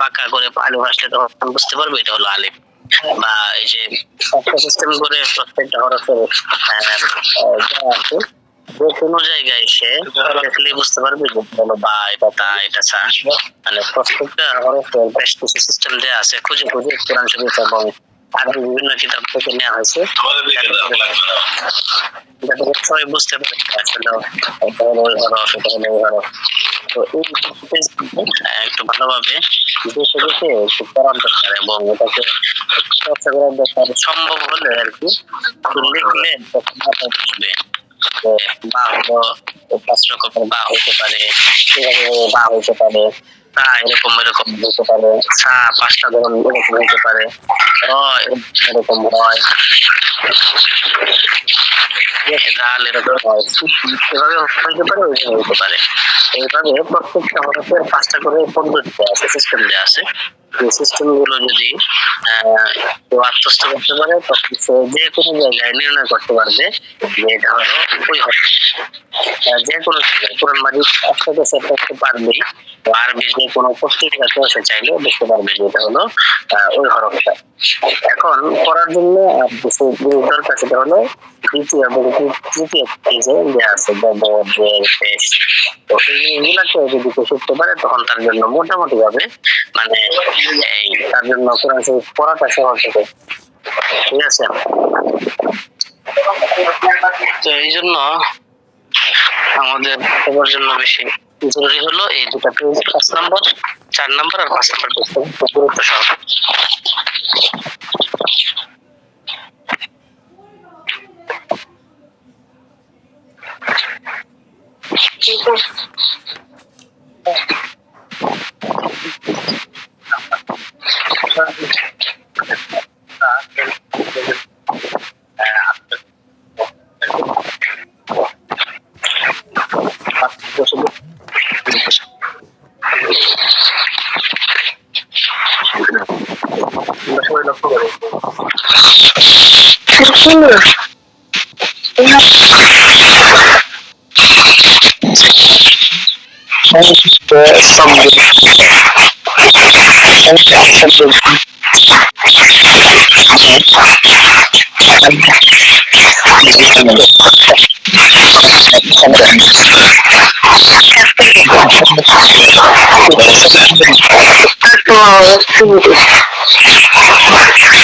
বাঁকা করে আলিফ আসলে তখন বুঝতে পারবে এটা হলো আলিফ বা এই যে সিস্টেম করে প্রত্যেকটা হরফের আছে যে কোনো জায়গায় এসে দেখলে বুঝতে পারবে যে হলো বা এটা তা এটা সা মানে প্রত্যেকটা হরফের বেশ কিছু সিস্টেম দেওয়া আছে। খুঁজে খুঁজে কোরআন শরীফ এবং আরও বিভিন্ন কিতাব থেকে নেওয়া হয়েছে। যাতে সবাই বুঝতে পারে আসলে এটা হলো ওই হরফ এটা হলো ওই হরফ তো এই একটু ভালোভাবে দেশে দেশে একটু করার দরকার এবং এটাকে চর্চা করার দরকার সম্ভব হলে আর কি লিখলে যে বা হলো পাঁচ রকমের বা হইতে পারে। বা হইতে পারে। তা এরকম এরকম। হইতে পারে। সা পাঁচটা ধরন এরকম হইতে পারে। এরকম হয়। জাল এরকম হয়। এভাবে হইতে পারে ওইভাবে হইতে পারে। এইভাবে প্রত্যেকটা হরফের পাঁচটা করে পদ্ধতি আছে সিস্টেম দেওয়া আছে। সিস্টেমগুলো যদি কেউ আত্মস্থ করতে পারে তখন সে যে কোনো জায়গায় নির্ণয় করতে পারবে যে এটা হলো ওই হরফ যে কোনো জায়গায় কোরআন মাজিদ একসাথে সেট করতে পারবেই। তো আরবি কোনো পত্রিকাতে সে চাইলেও দেখতে পারবে যে এটা হলো ওই হরফটা এখন পড়ার জন্য আর কিছু হলো এবং তৃতীয় পেজে যে আছে ব্যবহার পেজ তো এই জিনিসগুলাকে যদি কেউ শিখতে পারে, তখন তার জন্য মোটামুটি ভাবে মানে এই তার জন্য কোরআন শরীফ পড়াটা সহজ হবে। ঠিক আছে? তো এই জন্য আমাদের সবার জন্য বেশি জরুরি হলো এই দুটা পেজ পাঁচ নম্বর চার নম্বর আর পাঁচ নম্বর পেজটা খুব গুরুত্ব সহ সবাই লক্ষ্য করে সংক্ষিপ্ত শব্দ সংক্ষিপ্ত শব্দ তিনটা হাত মিলে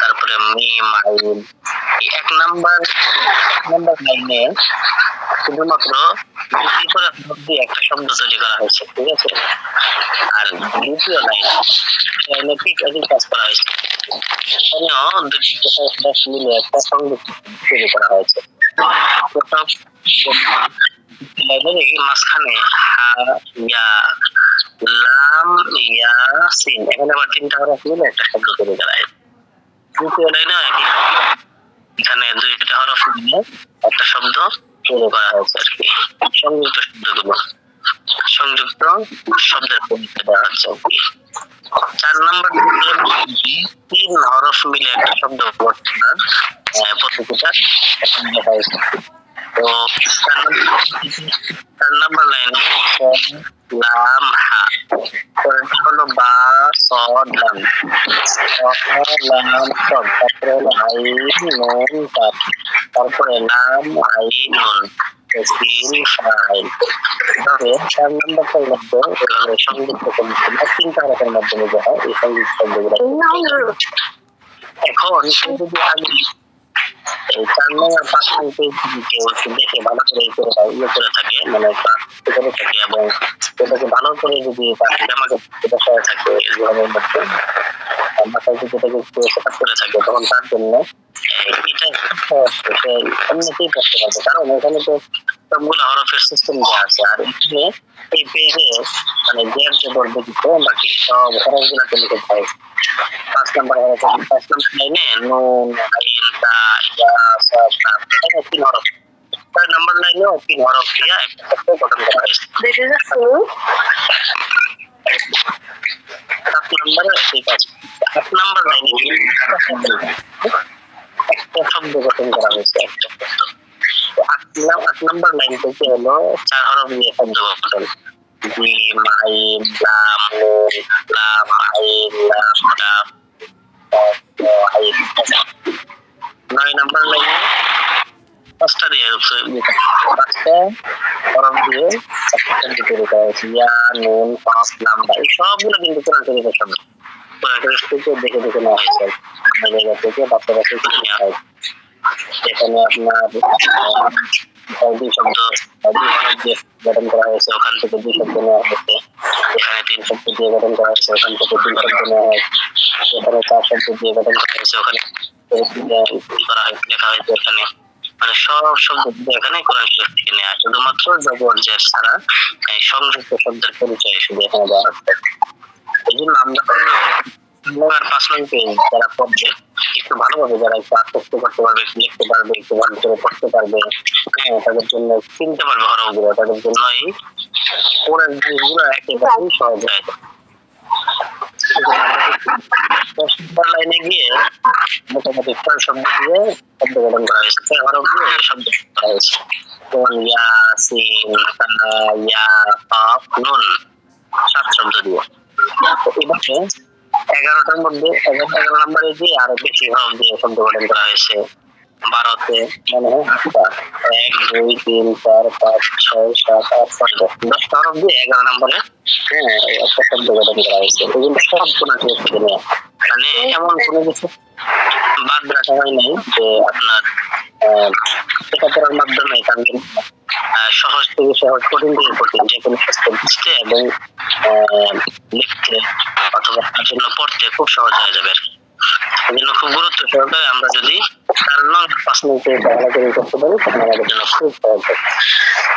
তারপরে আইন এই এক নাম্বার নাম্বার লাইনে শুধুমাত্র করে একটা শব্দ তৈরি করা হয়েছে, ঠিক আছে? আর দ্বিতীয় লাইন লাইনে ঠিক কাজ করা হয়েছে। এখানেও দুটি হরফ মিলে একটা সংযুক্ত তৈরি করা হয়েছে। মাঝখানে ইয়া এখানে তিনটা মিলে একটা শব্দ তৈরি করা হয়েছে। এখানে দুইটা হরফ মিলে একটা শব্দ তৈরি করা হয়েছে আর কি। সংযুক্ত শব্দগুলো। সংযুক্ত শব্দের পরিচয় দেওয়া হচ্ছে চার নম্বর তিন হরফ মিলে একটা শব্দ পদ্ধতিটা এখানে লেখা হয়েছে তো চার নম্বর- চার নম্বর লাইনে লাম হা পরেরটা হলো বা সদ লাম লাম সদ তারপরে হলো আইন নুন তাপ তারপরে লাম আইন নুন তিন ফাইল তবে চার নম্বরটা মধ্যে এভাবে ইয়ে ইয়ে মানে কারণ এখানে তো সবগুলো হরফের সিস্টেম আছে, আর এখানে এই পেজে মানে গ্যাপ যে বলবে দিতে বাকি সব হরফগুলো লিখে পাঁচ নাম্বার হরফ পাঁচ নাম্বার লাইনে নুন আইন তা ইয়া সব তাপ এখানে তিন হরফ ছয় নাম্বার লাইনেও তিন হরফ দিয়া একটা শব্দ গঠন করা হয়েছে This is a school. সাত নাম্বারে ঠিক আছে আট নাম্বার লাইনে একটা শব্দ গঠন করা হয়েছে একটা শব্দ তো আট নাম- আট নাম্বার লাইন থেকে হলো চার হরফ নিয়ে শব্দ গঠন জিম আইন লাম নুন লাম আইন লাম লাম আইন নয় নাম্বার লাইনে পাঁচটা দিয়ে পাঁচটা হরফ দিয়ে একটা শব্দ তৈরি করা হয়েছে ইয়া নুন পাঁচ নাম্বার এই সবগুলো কিন্তু কোরআন শরীফের শব্দ কোরআন শরীফ থেকে দেখে দেখে নেওয়া হয়েছে অন্য জায়গা থেকে বাচ্চারা থেকে নেওয়া হয়েছে এখানে আপনার আহ, দুই শব্দ দুই হরফ দিয়ে গঠন করা হয়েছে ওখান থেকে দুই শব্দ নেওয়া হয়েছে এখানে তিন শব্দ দিয়ে গঠন করা হয়েছে ওখান থেকে তিন শব্দ নেওয়া হয়েছে এখানে চার শব্দ দিয়ে গঠন করা হয়েছে ওখানে ই করা হয়েছে লেখা এখানে মানে সব শব্দ এখানে কোরআন শরীফ থেকে নেওয়া শুধুমাত্র জবর জের ছাড়া এই সংযুক্ত শব্দের পরিচয় শুধু এখানে দেওয়া হচ্ছে এই জন্য আমরা আর পাঁচ নং যারা পড়বে, একটু ভালোভাবে যারা একটু আত্মস্থ করতে পারবে, লিখতে পারবে, একটু ভালো করে পড়তে পারবে হ্যাঁ তাদের জন্য চিনতে পারবে হরফগুলো তাদের জন্য এই পড়ার জিনিসগুলো একেবারেই সহজ হয়ে শব্দ করা হয়েছে। ইয়া কাফ নুন সাত শব্দ দিয়ে। এভাবে এগারোটার মধ্যে, এগারো এগারো নম্বরে দিয়ে আরও বেশি হরফ দিয়ে শব্দ গঠন করা হয়েছে। বারোতে। মনে হয় এক, দুই, তিন, চার, পাঁচ, ছয়, সাত, আট, নয়, দশ। দশটা হরফ এগারো নম্বরে। হ্যাঁ একটা শব্দ গঠন করা হয়েছে। সব মানে এমন কোনো কিছু বাদ রাখা হয় নাই যে আপনার মাধ্যমে সহজ থেকে সহজ, কঠিন থেকে কঠিন যে কোনো শাস্তি বুঝতে এবং লিখতে অথবা তার জন্য পড়তে খুব সহজ হয়ে যাবে। আর কি। খুব গুরুত্ব সহকারে আমরা যদি চার নং পাঁচ মিনিটে করতে পারি তখন আমাদের জন্য খুব সহজ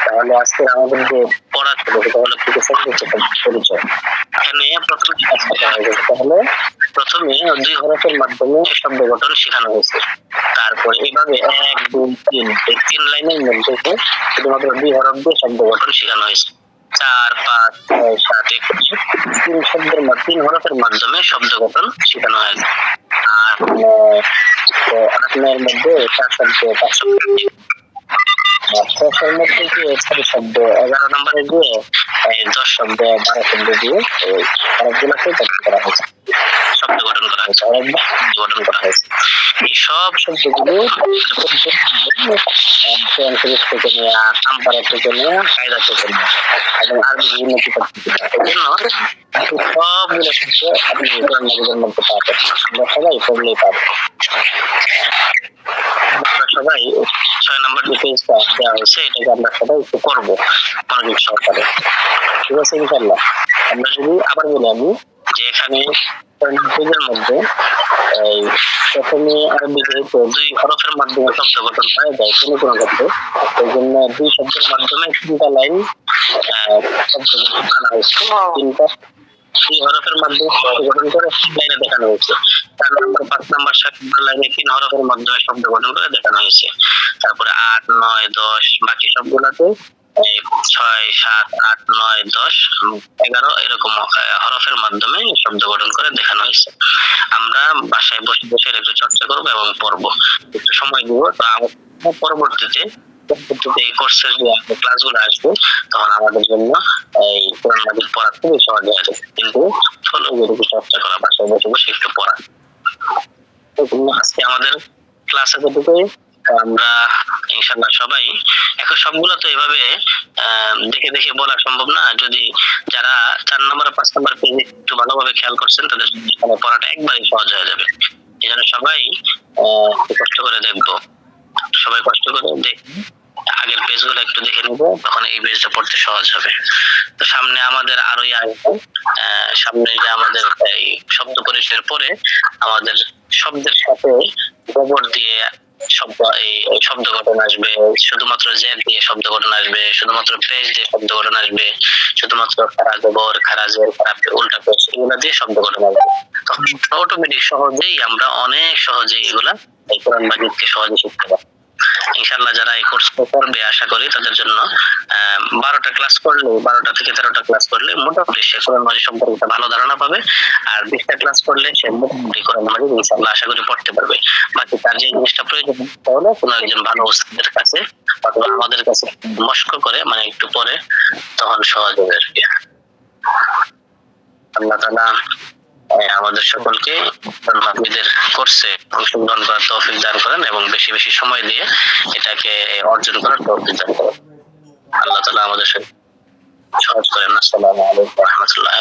তাহলে আজকে আমাদের যে পড়া ছিল সেটা হলো থেকে পরিচয়। এখানে প্রথমে দুই হরফের মাধ্যমে শব্দ গঠন শেখানো হয়েছে। তারপর এইভাবে এক দুই তিন এই তিন লাইনের মধ্যে শুধুমাত্র দুই হরফ দিয়ে শব্দ গঠন শেখানো হয়েছে। চার, পাঁচ, ছয়, সাত একুশ তিন শব্দের তিন হরফের মাধ্যমে শব্দ গঠন শেখানো হয়। আর আপনার মধ্যে চার শব্দ, পাঁচ শব্দ গিয়ে ছয় শব্দ, এগারো নম্বরে গিয়ে দশ শব্দ, বারো শব্দ দিয়ে হরফগুলোকে গঠন করা হয়েছে। শব্দ গঠন করা হয়েছে গঠন করা এই সব শব্দগুলো কোরআন থেকে নেওয়া আমপারা থেকে নেওয়া কায়দা থেকে নেওয়া এবং আরবি বিভিন্ন কিতাব থেকে নেওয়া এই জন্য সবগুলো শব্দ আপনি কোরআন মাজিদের মধ্যে পাবেন আমরা সবাই পড়লেই পাবো আমরা সবাই ছয় নম্বর যে পেজটা দেওয়া হয়েছে এটাকে আমরা সবাই একটু করব। মনোযোগ সহকারে ঠিক আছে ইনশাল্লাহ আমরা যদি আবার বলি আমি যে এখানে দুই শব্দের মাধ্যমে তিনটা লাইন শব্দ হয়েছে। তিনটা, দুই মাধ্যমে শব্দ গঠন করে দেখানো হয়েছে। চার নম্বর, পাঁচ নম্বর লাইনে তিন হরফের মাধ্যমে শব্দ গঠন করে দেখানো হয়েছে। তারপরে আট, নয়, দশ, বাকি সবগুলাতে ছয়, সাত, আট, নয়, দশ, এগারো এরকম হরফের মাধ্যমে শব্দ গঠন করে দেখানো হয়েছে। আমরা বাসায় বসে বসে একটু চর্চা করব এবং পড়ব। একটু সময় দিব, তো পরবর্তীতে এই কোর্সের যে ক্লাসগুলো আসবে, তখন আমাদের জন্য এই কোরআন মাজিদ পড়া খুবই সহজ হয়ে কিন্তু ষোলো যেটুকু চর্চা করা, বাসায় বসে বসে একটু পড়া। আজকে আমাদের ক্লাস এতটুকুই আমরা ইনশাল্লাহ সবাই এখন সবগুলো তো এভাবে দেখে দেখে বলা সম্ভব না। যদি যারা চার নম্বর পাঁচ নম্বর পেজে একটু ভালোভাবে খেয়াল করছেন তাদের পড়াটা একবারই সহজ হয়ে যাবে। সবাই কষ্ট করে দেখব। সবাই কষ্ট করে দেখ আগের পেজগুলো একটু দেখে নেব তখন এই পেজটা পড়তে সহজ হবে। তো সামনে আমাদের আরোই আহ, সামনে যে আমাদের এই শব্দ পরিচয়ের পরে আমাদের শব্দের সাথে গোবর দিয়ে শব্দ, এই শব্দ গঠন আসবে। শুধুমাত্র জের দিয়ে শব্দ গঠন আসবে, শুধুমাত্র পেজ দিয়ে শব্দ গঠন আসবে, শুধুমাত্র খারা গোবর খারা জের খারা উল্টা পেজ এগুলা দিয়ে শব্দ গঠন আসবে। তখন অটোমেটিক সহজেই আমরা অনেক সহজেই এগুলা এই কোরআন মাজিদকে সহজে শিখতে পারব। ইনশাল্লাহ যারা এই কোর্স করবে আশা করি তাদের জন্য বারোটা ক্লাস করলে বারোটা থেকে তেরোটা ক্লাস করলে মোটামুটি সে কোরআন মাজিদ সম্পর্কে ভালো ধারণা পাবে। আর বিশটা ক্লাস করলে সে মোটামুটি কোরআন মাজিদ ইনশাল্লাহ আশা করি পড়তে পারবে। বাকি তার যে জিনিসটা প্রয়োজন তাহলে কোনো একজন ভালো ওস্তাদের কাছে অথবা আমাদের কাছে মস্ক করে মানে একটু পরে তখন সহজ হবে আর কি। আল্লাহ তালা আমাদের সকলকে মাহমিদের কোর্সে অংশগ্রহণ করার তৌফিক দান করেন এবং বেশি বেশি সময় দিয়ে এটাকে অর্জন করার তৌফিক দান করেন। আল্লাহ তালা আমাদের সহজ করেন আসসালামু আলাইকুম রহমতুল্লাহ